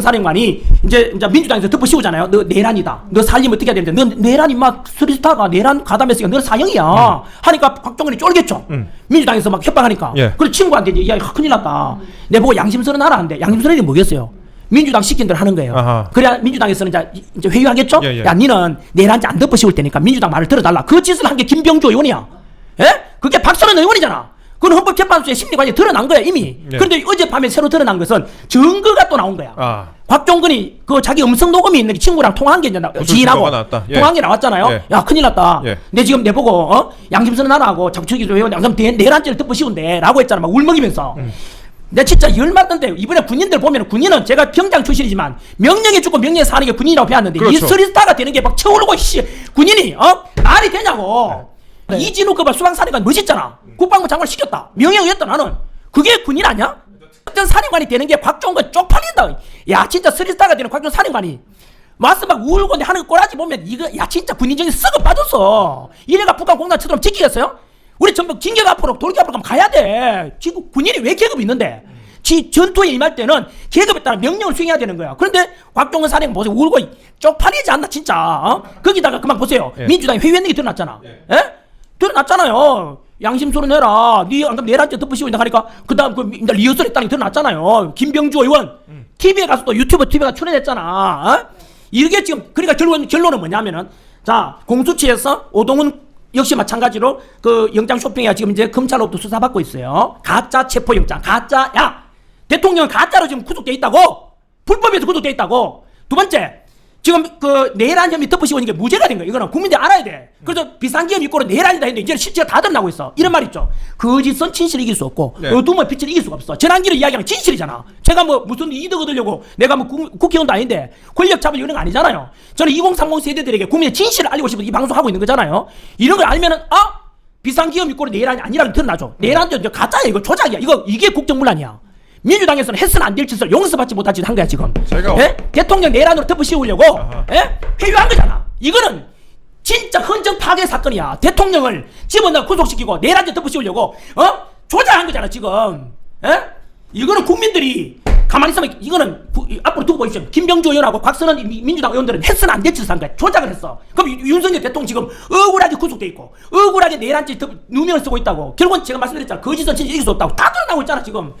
박정선 사령관이 이제, 이제 민주당에서 덮어 씌우잖아요. 너 내란이다. 너 살리면 어떻게 해야 되는데. 너 내란이 막 스리스타가 내란 가담했으니까 너는 사형이야. 하니까 박정선이 쫄겠죠. 민주당에서 막 협박하니까. 예. 그래 친구한테 이제 야 큰일 났다. 내 보고 양심스러운 하라 하는데 양심스러운 게 뭐겠어요? 민주당 시킨 대로 하는 거예요. 아하. 그래야 민주당에서는 이제, 이제 회유하겠죠? 예, 예. 야, 니는 내란지 안 덮어 씌울 테니까 민주당 말을 들어달라. 그 짓을 한 게 김병주 의원이야. 예? 그게 박선원 의원이잖아. 그건 헌법재판소의 심리관이 드러난 거야, 이미. 예. 그런데 어젯밤에 새로 드러난 것은 증거가 또 나온 거야. 아. 곽종근이 그 자기 음성 녹음이 있는 게 친구랑 통화한 게 이제 나- 지인하고. 예. 통화한 게 나왔잖아요. 예. 야 큰일 났다. 예. 내 지금 내 보고 어? 양심스러운 하나 하고 자꾸치기 좀 해요. 양심 내- 내란죄를 덮어 씌운대라고 했잖아. 막 울먹이면서. 음. 내 진짜 열받던데 이번에 군인들 보면 군인은 제가 병장 출신이지만 명령에 죽고 명령에 사는 게 군인이라고 배웠는데 이 그렇죠. 스리스타가 되는 게막 쳐오르고 씨 군인이 어 말이 되냐고 이진우급의 수방사령관 멋있잖아. 국방부 장관 시켰다. 명령이었다 나는. 그게 군인 아니야? 어떤 사령관이 되는 게 곽종근 쪽팔린다. 야 진짜 스리스타가 되는 곽종 사령관이. 와서 막 울고 내 하는 꼬라지 보면 이거 야 진짜 군인정이 썩어 빠졌어. 이래가 북한 공단 쳐들면 지키겠어요? 우리 전부 진격 앞으로 돌격 앞으로 가면 가야 돼. 지금 군인이 왜 계급이 있는데? 지 전투에 임할 때는 계급에 따라 명령을 수행해야 되는 거야. 그런데 곽종근 사령 보세요. 울고 쪽팔리지 않나 진짜? 어? 거기다가 그만 보세요. 예. 민주당이 회유했는 게 드러났잖아. 예? 드러났잖아요. 양심소로 내라. 니 안그럼 내란죄 덮으시고 있다 하니까 그 다음 그 미- 리허설 했다는 게 드러났잖아요. 김병주 의원. TV에 가서 또 유튜브 TV가 출연했잖아. 어? 이게 지금 그러니까 결론, 결론은 뭐냐면은 자 공수처에서 오동훈 역시 마찬가지로 그 영장 쇼핑에 지금 이제 검찰로부터 수사받고 있어요. 가짜 체포 영장. 가짜 야! 대통령은 가짜로 지금 구속돼 있다고! 불법에서 구속돼 있다고! 두 번째 지금 그 내란 혐의 덮으시고 있는 게 무죄가 된 거예요. 이거는 국민들이 알아야 돼. 그래서 비상계엄 입고로 내란이다 했는데 이제 실체가 다 드러나고 있어. 이런 말 있죠. 거짓은 진실을 이길 수 없고 네. 어둠은 빛을 이길 수가 없어. 전환기를 이야기하면 진실이잖아. 제가 뭐 무슨 이득 얻으려고 내가 뭐 국, 국회의원도 아닌데 권력 잡을 이런 거 아니잖아요. 저는 2030 세대들에게 국민의 진실을 알리고 싶어서 이 방송 하고 있는 거잖아요. 이런 걸 알면은 아 비상기업 입고로 내란이 아니라는 게 드러나죠. 내란도 이제 가짜야. 이거 조작이야. 이거 이게 국정문란이야. 민주당에서는 했으면 안 될 짓을 용서받지 못한 짓 한 거야 지금. 제가- 예? 대통령 내란으로 덮어 씌우려고. 예? 회유한 거잖아. 이거는 진짜 헌정 파괴 사건이야. 대통령을 집어넣어 구속시키고 내란죄 덮어 씌우려고 어? 조작한 거잖아 지금. 예? 이거는 국민들이 가만히 있으면 이거는 부- 이- 앞으로 두고 보십시오. 김병주 의원하고 곽선원 미- 민주당 의원들은 했으면 안 될 짓을 한 거야. 조작을 했어. 그럼 유- 윤석열 대통령 지금 억울하게 구속돼 있고 억울하게 내란죄 덮- 누명을 쓰고 있다고. 결국은 제가 말씀드렸잖아. 거짓은 진실 이길 수 없다고. 다 드러나고 있잖아 지금.